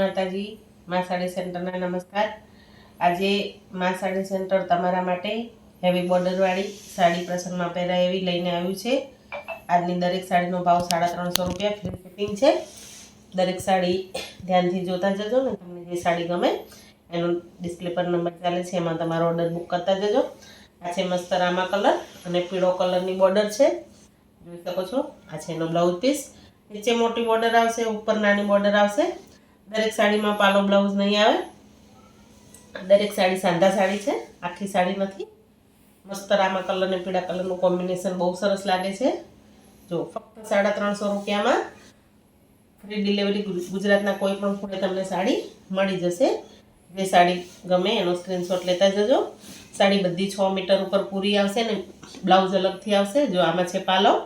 માતાજી, મા સાડી સેન્ટરના નમસ્કાર. આજે મા સાડી સેન્ટર તમારા માટે હેવી બોર્ડરવાળી સાડી પ્રસંગમાં પહેરાય એવી લઈને આવ્યું છે. આજની દરેક સાડીનો ભાવ સાડા ત્રણસો રૂપિયા ફ્રી ફિટિંગ છે. દરેક સાડી ધ્યાનથી જોતા જજો ને તમને જે સાડી ગમે. એનો ડિસ્પ્લે પર નંબર ચાલે છે, એમાં તમારો ઓર્ડર બુક કરતા જજો. આ છે મસ્ત રામા કલર અને પીળો કલરની બોર્ડર છે. જોઈ શકો છો, આ છે એનો બ્લાઉઝ પીસ નીચે મોટી બોર્ડર આવશે, ઉપર નાની બોર્ડર આવશે. દરેક સાડીમાં પાલો બ્લાઉઝ નહીં આવે. દરેક સાડી સાંધા સાડી છે. આખી સાડી નથી. મસ્ત રામા કલર અને પીળા કલરનું કોમ્બિનેશન બહુ સરસ લાગે છે. જો, ફક્ત સાડા ત્રણસો રૂપિયામાં ફ્રી ડિલિવરી ગુજરાતના કોઈ પણ ખૂણે તમને સાડી મળી જશે. જે સાડી ગમે એનો સ્ક્રીનશોટ લેતા જજો. સાડી બધી છ મીટર ઉપર પૂરી આવશે ને બ્લાઉઝ અલગથી આવશે. જો આમાં છે પાલવ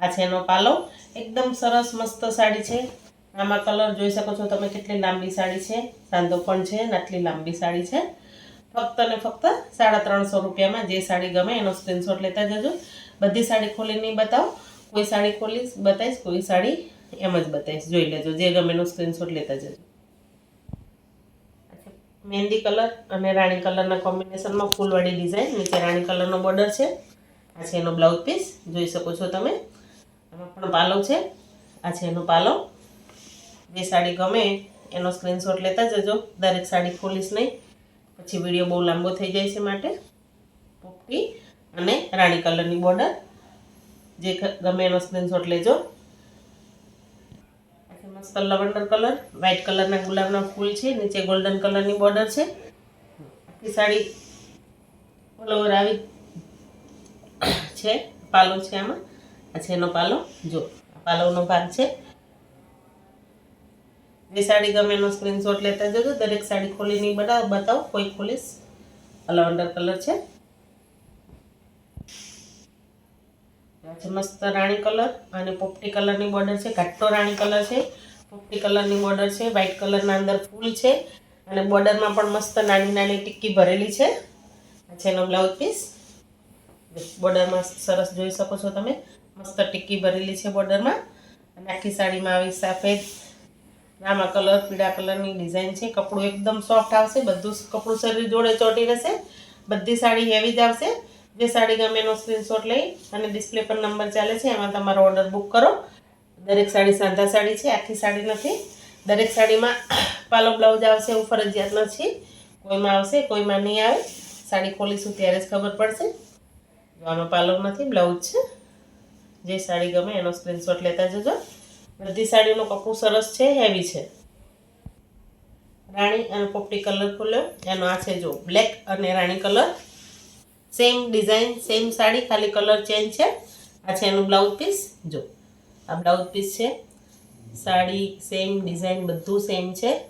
આ છે એનો પાલવ એકદમ સરસ મસ્ત સાડી છે. આમાં કલર જોઈ શકો છો તમે કેટલી લાંબી સાડી છે, સાંધો પણ છે ને આટલી લાંબી સાડી છે. ફક્ત ને ફક્ત સાડા ત્રણસો રૂપિયામાં જે સાડી ગમે એનો સ્ક્રીનશોટ લેતા જજો. બધી સાડી ખોલી નહીં બતાવો. કોઈ સાડી ખોલીશ, બતાવીશ, કોઈ સાડી એમ જ બતાવીશ. જોઈ લેજો, જે ગમે એનો સ્ક્રીનશોટ લેતા જજો. મહેંદી કલર અને રાણી કલરના કોમ્બિનેશનમાં ફૂલવાળી ડિઝાઇન, નીચે રાણી કલરનો બોર્ડર છે. આ છે એનો બ્લાઉઝ પીસ, જોઈ શકો છો તમે. આમાં પણ પાલવ છે. આ છે એનો પાલવ. જે સાડી ગમે એનો સ્ક્રીનશોટ લેતા જજો. દરેક સાડી ખોલીશ નહીં. પછી વીડિયો બહુ લાંબો થઈ જાય છે માટે. પોપટી અને રાણી કલરની બોર્ડર. જે ગમે એનો સ્ક્રીનશોટ લેજો. મસ્ત લવંડર કલર. વ્હાઇટ કલરના ગુલાબના ફૂલ છે. નીચે ગોલ્ડન કલરની બોર્ડર છે. આખી સાડી ઓલઓવર આવી છે. પાલો છે આમાં. આ છે એનો પાલો. જો પાલવનો ભાગ છે. જે સાડી ગમે એનો સ્ક્રીનશોટ લેતા જજો. દરેક સાડી ખોલી નહીં બતાવ. બતાવો, કોઈ ખોલીશ? લવંડર કલર છે? મસ્ત રાણી કલર અને પોપટી કલરની બોર્ડર છે. ઘાટો રાણી કલર છે. પોપટી કલરની બોર્ડર છે. વ્હાઇટ કલરના અંદર ફૂલ છે. અને બોર્ડરમાં પણ મસ્ત નાની નાની ટિક્કી ભરેલી છે. આ છે એનો બ્લાઉઝ પીસ બોર્ડરમાં સરસ જોઈ શકો છો તમે. મસ્ત ટિક્કી ભરેલી છે બોર્ડરમાં અને આખી સાડીમાં આવી સફેદ રામા કલર, પીળા કલરની ડિઝાઇન છે. કપડું એકદમ સોફ્ટ આવશે. બધું કપડું શરીર જોડે ચોટી રહેશે. બધી સાડી હેવી જ આવશે. જે સાડી ગમે એનો સ્ક્રીનશોટ લઈ અને ડિસ્પ્લે પર નંબર ચાલે છે, એમાં તમારો ઓર્ડર બુક કરો. દરેક સાડી સાંધા સાડી છે, આખી સાડી નથી. દરેક સાડીમાં પાલો બ્લાઉઝ આવશે, એવું ફરજિયાત નથી કોઈમાં આવશે, કોઈમાં નહીં આવે. સાડી ખોલીશું ત્યારે જ ખબર પડશે. આમાં પાલો નથી બ્લાઉઝ છે. જે સાડી ગમે એનો સ્ક્રીનશોટ લેતા જજો. બધી સાડીનું કપડું સરસ છે, હેવી છે. રાણી અને પોપટી કલર ખોલ્યો. એનો આ છે જો, બ્લેક અને રાણી colour. Same design, same sari, ખાલી કલર ચેન્જ છે. આ છે એનું બ્લાઉઝ પીસ. જો, આ બ્લાઉઝ પીસ છે. સાડી સેમ, ડિઝાઇન બધું સેમ છે.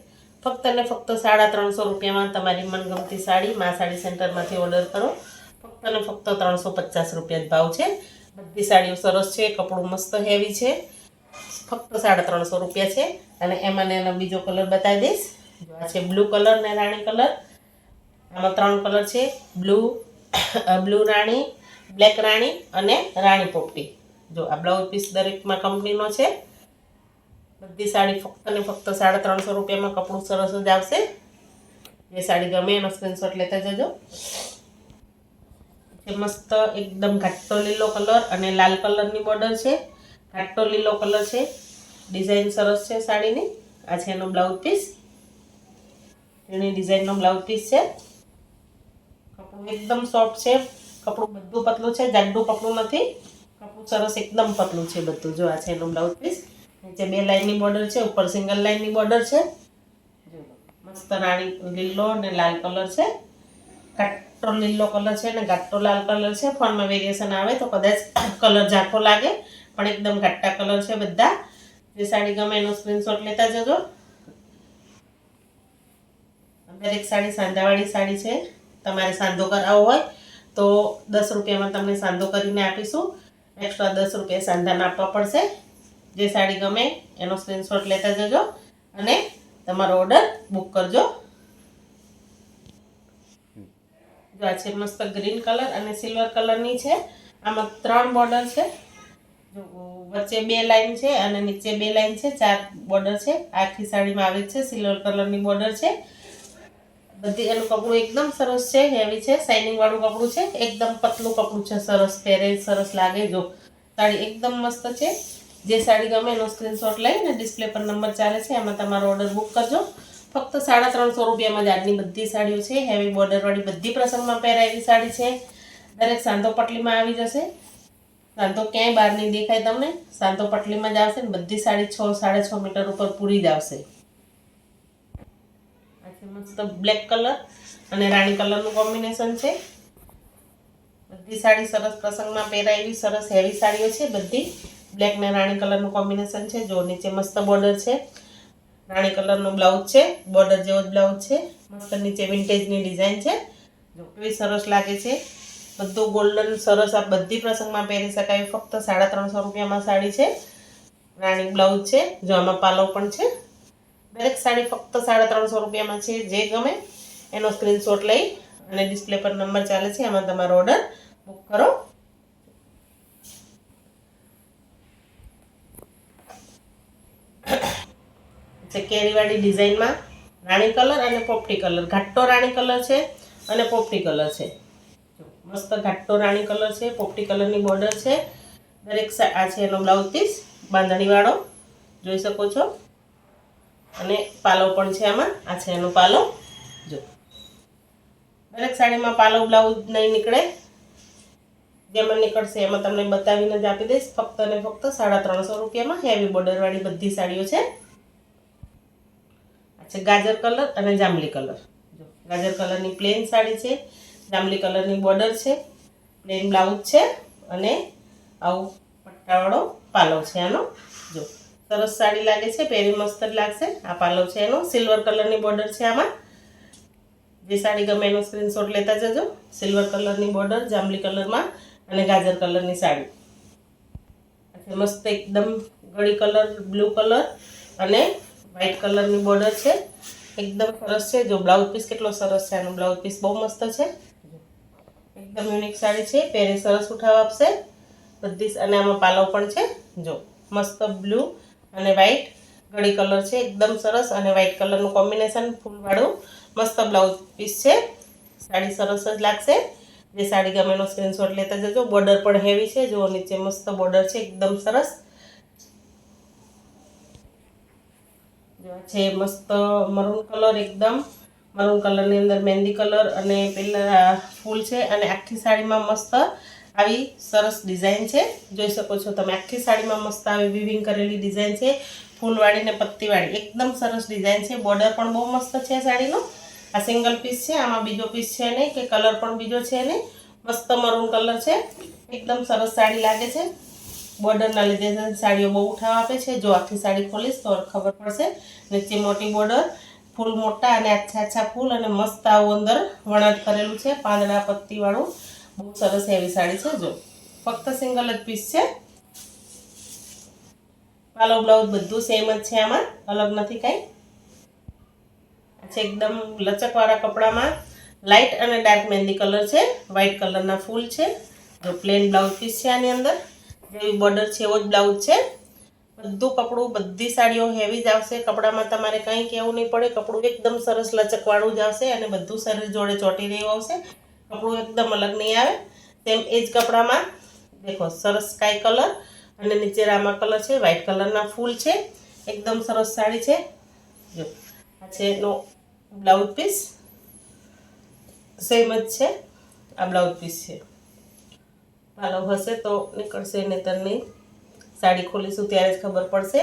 ફક્ત ને ફક્ત સાડા ત્રણસો રૂપિયામાં તમારી મનગમતી સાડી મા સાડી સેન્ટરમાંથી ઓર્ડર કરો. ફક્ત ને ફક્ત ત્રણસો પચાસ રૂપિયા ભાવ છે. બધી સાડીઓ સરસ છે, કપડું મસ્ત હેવી છે. ફક્ત સાડા ત્રણસો રૂપિયા છે. અને એમાં એનો બીજો કલર બતાવી દઈશ. આ છે બ્લુ કલર ને રાણી કલર. આમાં ત્રણ કલર છે. બ્લુ બ્લુ રાણી, બ્લેક રાણી અને રાણી પોપટી. જો આ બ્લાઉઝ પીસ દરેકમાં કંપનીનો છે. બધી સાડી ફક્ત ને ફક્ત સાડા ત્રણસો રૂપિયામાં કપડું સરસ જ આવશે. જે સાડી ગમે એનો સ્ક્રીનશોટ લેતા જજો. મસ્ત એકદમ ઘાટો લીલો કલર અને લાલ કલરની બોર્ડર છે. ઘાટો લીલો કલર છે. ડિઝાઇન સરસ છે સાડીની. આ છે એનો બ્લાઉઝ પીસ. એની ડિઝાઇનનો બ્લાઉઝ પીસ છે. કપડું એકદમ સોફ્ટ છે. કપડું બધું પતલું છે. જાડું કપડું નથી. કપડું સરસ એકદમ પતલું છે બધું. જો આ છે એનો બ્લાઉઝ પીસ. નીચે બે લાઇનની બોર્ડર છે. ઉપર સિંગલ લાઇનની બોર્ડર છે. મસ્ત રાણી લીલો અને લાલ કલર છે. ઘાટો લીલો કલર છે અને ઘાટો લાલ કલર છે. ફોનમાં વેરિએશન આવે તો કદાચ કલર ઝાંખો લાગે. પણ એકદમ ઘટ્ટા કલર છે બધા. જે સાડી ગમે એનો સ્ક્રીનશોટ લેતા જજો. દરેક સાડી સાંધાવાળી સાડી છે. તમારે સાંધો કરાવવો હોય તો દસ રૂપિયામાં તમને સાંધો કરીને આપીશું. એક્સ્ટ્રા દસ રૂપિયા સાંધાના આપવા પડશે. જે સાડી ગમે એનો સ્ક્રીનશોટ લેતા જજો અને તમારો ઓર્ડર બુક કરજો. જો આ છે મસ્ત ગ્રીન કલર અને સિલ્વર કલરની છે. આમાં ત્રણ બોર્ડર છે. વચ્ચે બે લાઈન છે અને નીચે બે લાઈન છે, ચાર બોર્ડર છે. આખી સાડીમાં આવે છે, સિલ્વર કલરની બોર્ડર છે. બધી એનું કપડું એકદમ સરસ છે, હેવી છે. શાઇનિંગ વાળું કપડું છે. એકદમ પતલું કપડું છે. સરસ પહેરે, સરસ લાગે જો. સાડી એકદમ મસ્ત છે. જે સાડી ગમે એનો સ્ક્રીનશોટ લઈને ડિસ્પ્લે પર નંબર ચાલે છે, એમાં તમારો ઓર્ડર બુક કરજો. ફક્ત સાડા ત્રણસો રૂપિયામાં જ આજની બધી સાડીઓ છે. હેવી બોર્ડરવાળી બધી પ્રસંગમાં પહેરાયેલી સાડી છે. દરેક સાંધો પટલીમાં આવી જશે. સાંધો ક્યાંય બહાર નહીં દેખાય તમને? સાંતો પટલીમાં જ આવશે ને બધી સાડી છ, સાડા છ મીટર ઉપર પૂરી જ આવશે. મસ્ત બ્લેક કલર અને રાણી કલરનું કોમ્બિનેશન છે. બધી સાડી સરસ પ્રસંગમાં પહેરાય એવી સરસ હેવી સાડીઓ છે બધી. બ્લેક ને રાણી કલરનું કોમ્બિનેશન છે. જો નીચે મસ્ત બોર્ડર છે. રાણી કલરનું બ્લાઉઝ છે. બોર્ડર જેવો જ બ્લાઉઝ છે. મસ્ત નીચે વિન્ટેજની ડિઝાઇન છે. જો કેવી સરસ લાગે છે. બધું ગોલ્ડન સરસ આ બધી પ્રસંગમાં પહેરી શકાય. ફક્ત સાડા ત્રણસો રૂપિયામાં સાડી છે. રાણી બ્લાઉઝ છે, જો આમાં પાલો પણ છે. દરેક સાડી ફક્ત સાડા ત્રણસો રૂપિયામાં છે. જે ગમે એનો સ્ક્રીનશોટ લઈ અને ડિસ્પ્લે પર નંબર ચાલે છે. એમાં તમારો ઓર્ડર બુક કરો. કેરીવાળી ડિઝાઇનમાં રાણી કલર અને પોપટી કલર ઘાટો રાણી કલર છે અને પોપટી કલર છે. મસ્ત ઘાટો રાણી કલર છે, પોપટી કલરની બોર્ડર છે. દરેક આ છે એનો બ્લાઉઝ પીસ બાંધણીવાળો, જોઈ શકો છો. અને પાલવ પણ છે આમાં, આ છે એનો પાલવ જો, દરેક સાડીમાં પાલવ બ્લાઉઝ નહીં નીકળે. જેમાં નીકળશે એમાં તમને બતાવીને જ આપી દઈશ. ફક્ત અને ફક્ત સાડા ત્રણસો રૂપિયામાં હેવી બોર્ડરવાળી બધી સાડીઓ છે. આ છે ગાજર કલર અને જાંબલી કલર. જો, ગાજર કલરની પ્લેન સાડી છે. જાંબલી કલરની બોર્ડર છે, પ્લેન બ્લાઉઝ છે અને આવું પટ્ટાવાળો પાલવ છે આનો. જો, સરસ સાડી લાગે છે, પહેરી મસ્ત જ લાગશે. આ પાલવ છે એનો. સિલ્વર કલરની બોર્ડર છે આમાં. જે સાડી ગમે એનો સ્ક્રીનશોટ લેતા જજો. સિલ્વર કલરની બોર્ડર, જાંબલી કલરમાં અને ગાજર કલરની સાડી. મસ્ત એકદમ ગળી કલર, બ્લુ કલર અને વ્હાઇટ કલરની બોર્ડર છે. એકદમ સરસ છે. જો બ્લાઉઝ પીસ કેટલો સરસ છે. આનો બ્લાઉઝ પીસ બહુ મસ્ત છે. એકદમ યુનિક સાડી છે. પહેરે સરસ ઉઠાવ આપશે. બધી અને આમાં પાલવ પણ છે. જો, મસ્ત બ્લુ અને વ્હાઈટ ગળી કલર છે, એકદમ સરસ. અને વ્હાઈટ કલરનું કોમ્બિનેશન ફૂલવાળું મસ્ત બ્લાઉઝ પીસ છે. સાડી સરસ જ લાગશે. જે સાડી ગમે એનો સ્ક્રીનશોટ લેતા જજો. બોર્ડર પણ હેવી છે. જો નીચે મસ્ત બોર્ડર છે. એકદમ સરસ. છે મસ્ત મરૂન કલર એકદમ. મરૂન કલરની અંદર મહેંદી કલર અને પેલા ફૂલ છે અને આખી સાડીમાં મસ્ત આવી સરસ ડિઝાઇન છે. જોઈ શકો છો તમે, આખી સાડીમાં મસ્ત આવી વિવિંગ કરેલી ડિઝાઇન છે. ફૂલવાળી ને પત્તીવાળી, એકદમ સરસ ડિઝાઇન છે. બોર્ડર પણ બહુ મસ્ત છે સાડીનો. આ સિંગલ પીસ છે, આમાં બીજો પીસ છે નહીં કે કલર પણ બીજો છે નહીં. મસ્ત મરૂન કલર છે. એકદમ સરસ સાડી લાગે છે. બોર્ડરના લીધે સાડીઓ બહુ ઉઠાવ આપે છે. જો આખી સાડી ખોલીશ તો ખબર પડશે. નીચે મોટી બોર્ડર ફૂલ મોટા અને આછા આછા ફૂલ અને મસ્ત આવું અંદર વણાટ કરેલું છે, પાંદડા, પત્તીવાળું. બહુ સરસ એવી સાડી છે, જો. ફક્ત સિંગલ જ પીસ છે. પાલો બ્લાઉઝ બધું સેમ જ છે આમાં, અલગ નથી કાંઈ. છે એકદમ લચકવાળા કપડામાં. લાઇટ અને ડાર્ક મહેંદી કલર છે વ્હાઇટ કલરના ફૂલ છે. જો પ્લેન બ્લાઉઝ પીસ છે આની અંદર. જેવી બોર્ડર છે, એવો જ બ્લાઉઝ છે. બધું કપડું, બધી સાડીઓ હેવી જ આવશે. કપડામાં તમારે કંઈ કહેવું નહીં પડે. કપડું એકદમ સરસ લચકવાળું જ આવશે અને બધું શરીર જોડે ચોટી રહ્યું આવશે. કપડું એકદમ અલગ નહીં આવે. તેમ એ જ કપડામાં. દેખો, સરસ સ્કાય કલર અને નીચે રામા કલર છે વ્હાઇટ કલરના ફૂલ છે. એકદમ સરસ સાડી છે. જો, આ છે એનો બ્લાઉઝ પીસ સેમ જ છે. આ બ્લાઉઝ પીસ છે. પાલવ હશે તો નીકળશે નહીતર નહીં. સાડી ખોલીશું ત્યારે જ ખબર પડશે.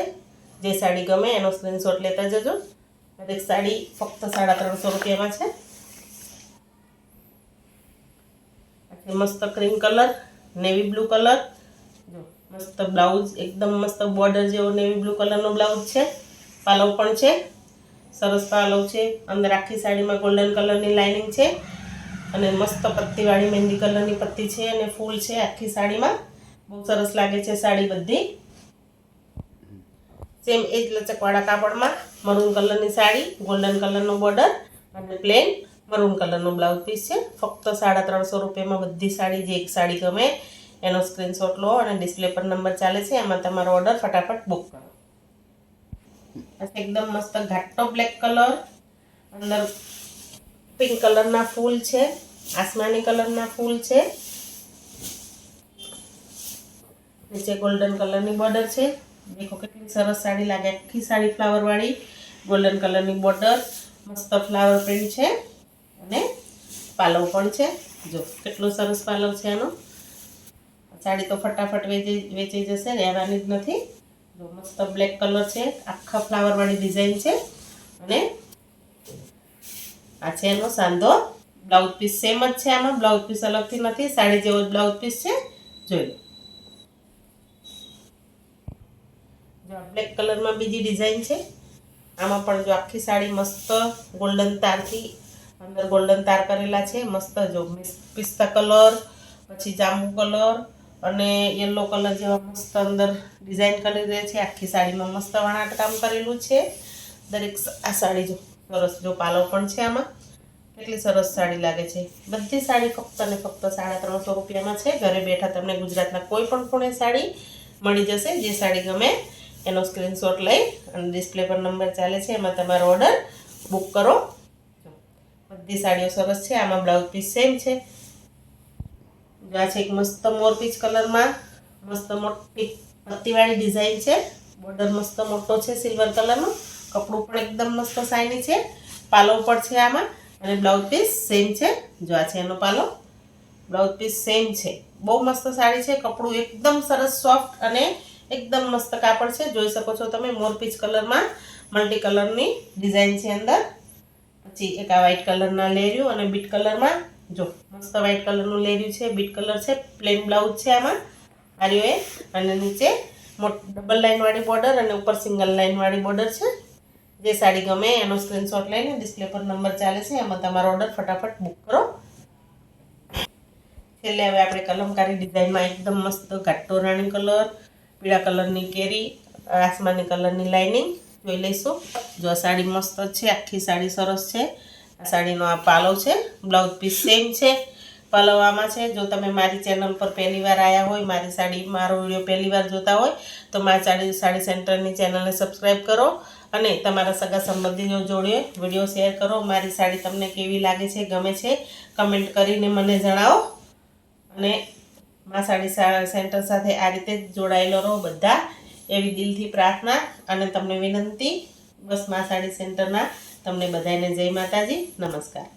જે સાડી ગમે એનો સ્ક્રીનશોટ લેતા જજો. દરેક સાડી ફક્ત સાડા ત્રણસો રૂપિયામાં છે. મસ્ત cream colour navy blue colour જો મસ્ત બ્લાઉઝ એકદમ મસ્ત બોર્ડર જેવો નેવી બ્લુ કલરનો બ્લાઉઝ છે. પાલવ પણ છે. સરસ પાલવ છે. અંદર આખી સાડીમાં ગોલ્ડન કલરની લાઇનિંગ છે. અને મસ્ત પત્તીવાળી મહેંદી કલરની પત્તી છે અને ફૂલ છે આખી સાડીમાં. બહુ સરસ લાગે છે સાડી બધી. સેમ એ જ લચકવાળા કાપડમાં મરૂન કલરની સાડી ગોલ્ડન કલરનો બોર્ડર અને પ્લેન મરૂન કલરનો બ્લાઉઝ પીસ છે. ફક્ત સાડા ત્રણસો રૂપિયામાં બધી સાડી, જે એક સાડી ગમે એનો સ્ક્રીનશોટ લો અને ડિસ્પ્લે પર નંબર ચાલે છે, એમાં તમારો ઓર્ડર ફટાફટ બુક કરો. એકદમ મસ્ત ઘાટો બ્લેક કલર અંદર પિંક કલરના ફૂલ છે, આસમાની કલરના ફૂલ છે. નીચે ગોલ્ડન કલરની બોર્ડર છે. દેખો કેટલી સરસ સાડી લાગે. આખી સાડી ફ્લાવરવાળી ગોલ્ડન કલરની બોર્ડર મસ્ત ફ્લાવર પ્રિન્ટ છે. અને પાલવ પણ છે. જો, કેટલો સરસ પાલવ છે આનો. સાડી તો ફટાફટ વેચી, વેચાઈ જશે, રહેવાની જ નથી. જો, મસ્ત બ્લેક કલર છે. આખા ફ્લાવરવાળી ડિઝાઇન છે. અને આ છે એનો સાંધો. બ્લાઉઝ પીસ સેમ જ છે આમાં. બ્લાઉઝ પીસ અલગથી નથી. સાડી જેવો જ બ્લાઉઝ પીસ છે. જોઈ લો જો બ્લેક કલરમાં બીજી ડિઝાઇન છે. આમાં પણ જો આખી સાડી મસ્ત ગોલ્ડન તારથી અંદર ગોલ્ડન તાર કરેલા છે. મસ્ત જો પિસ્તા કલર પછી જાંબુ કલર અને યલો કલર જેવા મસ્ત અંદર ડિઝાઇન કરેલી છે. આખી સાડીમાં મસ્ત વણાટ કામ કરેલું છે. દરેક આ સાડી જો સરસ જો પાલવ પણ છે આમાં. કેટલી સરસ સાડી લાગે છે. બધી સાડી ફક્ત અને ફક્ત સાડા ત્રણસો રૂપિયામાં છે. ઘરે બેઠા તમને ગુજરાતના કોઈ પણ ખૂણે સાડી મળી જશે. જે સાડી ગમે એનો સ્ક્રીનશોટ લઈ અને ડિસ્પ્લે પર નંબર ચાલે છે, એમાં તમારો ઓર્ડર બુક કરો. બધી સાડીઓ સરસ છે, આમાં બ્લાઉઝ પીસ સેમ છે. આ છે એક મસ્ત મોર પીચ કલરમાં મસ્ત મોટી પત્તીવાળી ડિઝાઇન છે. બોર્ડર મસ્ત મોટો છે સિલ્વર કલરનું કપડું પણ એકદમ મસ્ત સાઈની છે. પાલો પણ છે આમાં અને બ્લાઉઝ પીસ સેમ છે. જો આ છે એનો પાલો. બ્લાઉઝ પીસ સેમ છે. બહુ મસ્ત સાડી છે, કપડું એકદમ સરસ સોફ્ટ અને એકદમ મસ્ત કાપડ છે. જોઈ શકો છો તમે મોરપીચ કલરમાં, મલ્ટી કલરની ડિઝાઇન છે અંદર. પછી એક આ વ્હાઇટ કલરના લેર્યું અને બીટ કલરમાં, જો, મસ્ત વ્હાઇટ કલરનું લેર્યું છે, બીટ કલર છે પ્લેન બ્લાઉઝ છે આમાં. આર્યો એ, અને નીચે ડબલ લાઇનવાળી બોર્ડર અને ઉપર સિંગલ લાઇનવાળી બોર્ડર છે. જે સાડી ગમે એનો સ્ક્રીનશોટ લઈને ડિસ્પ્લે પર નંબર ચાલે છે એમાં તમારો ઓર્ડર ફટાફટ બુક કરો. છેલ્લે હવે આપણે કલમકારી ડિઝાઇનમાં એકદમ મસ્ત ઘાટો રાણી કલર પીળા કલરની કેરી, આસમાની કલરની લાઇનિંગ જોઈ લઈશું. જો આ સાડી મસ્ત છે, આખી સાડી સરસ છે. આ સાડીનો આ પાલો છે, બ્લાઉઝ પીસ સેમ છે. પાલવ આમાં છે. જો તમે મારી ચેનલ પર પહેલી વાર આવ્યા હોય, મારી સાડી, મારો વીડિયો પહેલી વાર જોતા હોય, તો મારી સાડી સાડી સેન્ટરની ચેનલને સબસ્ક્રાઈબ કરો અને તમારા સગા સંબંધીઓ જોડે વીડિયો શેર કરો. મારી સાડી તમને કેવી લાગે છે, ગમે છે, કમેન્ટ કરીને મને જણાવો. અને મા સાડી સેન્ટર સાથે આ રીતે જોડાયેલો રહો બધા. એવી દિલથી પ્રાર્થના અને તમને વિનંતી. બસમાં સાડી સેન્ટરના તમને બધાને જય માતાજી. નમસ્કાર.